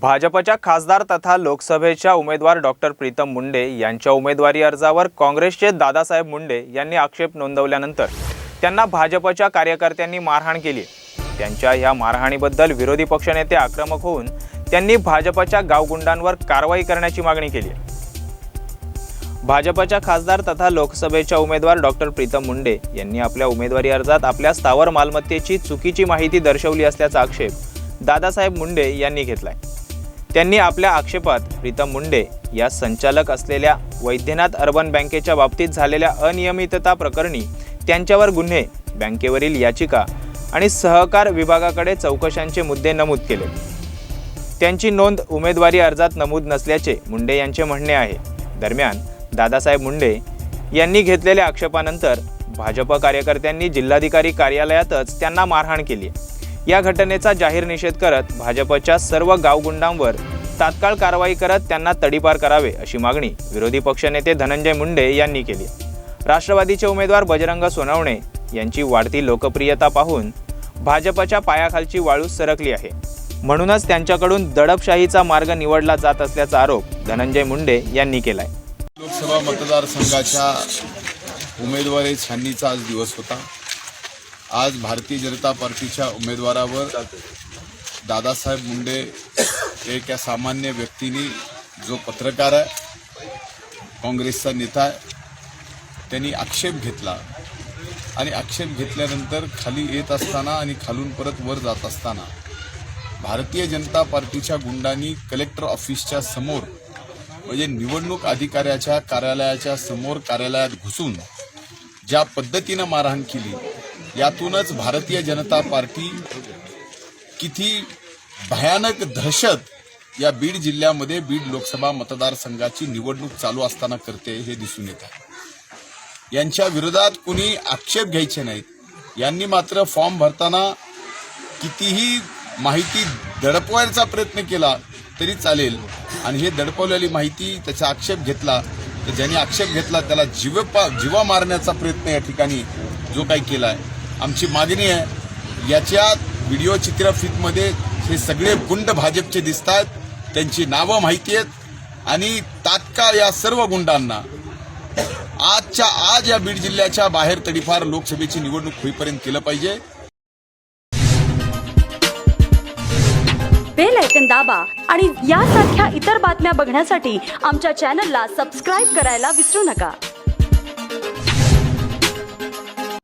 भाजपच्या खासदार तथा लोकसभेच्या उमेदवार डॉक्टर प्रीतम मुंडे यांच्या उमेदवारी अर्जावर काँग्रेसचे दादासाहेब मुंडे यांनी आक्षेप नोंदवल्यानंतर त्यांना भाजपच्या कार्यकर्त्यांनी मारहाण केली. त्यांच्या या मारहाणीबद्दल विरोधी पक्षनेते आक्रमक होऊन त्यांनी भाजपच्या गावगुंडांवर कारवाई करण्याची मागणी केली. भाजपच्या खासदार तथा लोकसभेच्या उमेदवार डॉक्टर प्रीतम मुंडे यांनी आपल्या उमेदवारी अर्जात आपल्या स्थावर मालमत्तेची चुकीची माहिती दर्शवली असल्याचा आक्षेप दादासाहेब मुंडे यांनी घेतलाय. त्यांनी आपल्या आक्षेपात प्रीतम मुंडे या संचालक असलेल्या वैद्यनाथ अर्बन बँकेच्या बाबतीत झालेल्या अनियमितता प्रकरणी त्यांच्यावर गुन्हे बँकेवरील याचिका आणि सहकार विभागाकडे चौकशांचे मुद्दे नमूद केले. त्यांची नोंद उमेदवारी अर्जात नमूद नसल्याचे मुंडे यांचे म्हणणे आहे. दरम्यान दादासाहेब मुंडे यांनी घेतलेल्या आक्षेपानंतर भाजप कार्यकर्त्यांनी जिल्हाधिकारी कार्यालयातच त्यांना मारहाण केली. या घटनेचा जाहीर निषेध करत भाजपच्या सर्व गावगुंडांवर तात्काळ कारवाई करत त्यांना तडीपार करावे अशी मागणी विरोधी पक्षनेते धनंजय मुंडे यांनी केली राष्ट्रवादीचे उमेदवार बजरंग सोनवणे यांची वाढती लोकप्रियता पाहून भाजपच्या पायाखालची वाळू सरकली आहे. म्हणूनच त्यांच्याकडून दडपशाहीचा मार्ग निवडला जात असल्याचा आरोप धनंजय मुंडे यांनी केलाय. लोकसभा मतदारसंघाच्या उमेदवारी छाननीचा आज दिवस होता. आज भारतीय जनता पार्टीच्या उमेदवारावर दादासाहेब मुंडे एक या सामान्य व्यक्तीने जो पत्रकार आहे काँग्रेसचा नेता आहे त्यांनी आक्षेप घेतला. आणि आक्षेप घेतल्यानंतर खाली येत असताना आणि खालून परत वर जात असताना भारतीय जनता पार्टीच्या गुंडांनी कलेक्टर ऑफिसच्या समोर म्हणजे निवडणूक अधिकाऱ्याच्या कार्यालयाच्या समोर कार्यालयात घुसून ज्या पद्धतीनं मारहाण केली यातूनच भारतीय जनता पार्टी किती भयानक दहशत या बीड जिल्ह्यामध्ये बीड लोकसभा मतदारसंघाची निवडणूक चालू असताना करते हे दिसून येत आहे. यांच्या विरोधात कुणी आक्षेप घ्यायचे नाहीत. यांनी मात्र फॉर्म भरताना कितीही माहिती दडपवायचा प्रयत्न केला तरी चालेल. आणि हे दडपवलेली माहिती त्याचा आक्षेप घेतला तर ज्यांनी आक्षेप घेतला त्याला जीव जीवा मारण्याचा प्रयत्न या ठिकाणी जो काही केला आहे आमची मागणी आहे याच्या व्हिडिओ चित्रफितमध्ये हे सगळे गुंड भाजपचे दिसत आहेत त्यांची नावं माहिती आहेत आणि तात्काळ या सर्व गुंडांना आजच्या आज या बीड जिल्ह्याच्या बाहेर तडीफार लोकसभेची निवडणूक होईपर्यंत केलं पाहिजे. बेल ऐकन दाबा आणि यासारख्या इतर बातम्या बघण्यासाठी आमच्या चॅनलला सबस्क्राईब करायला विसरू नका.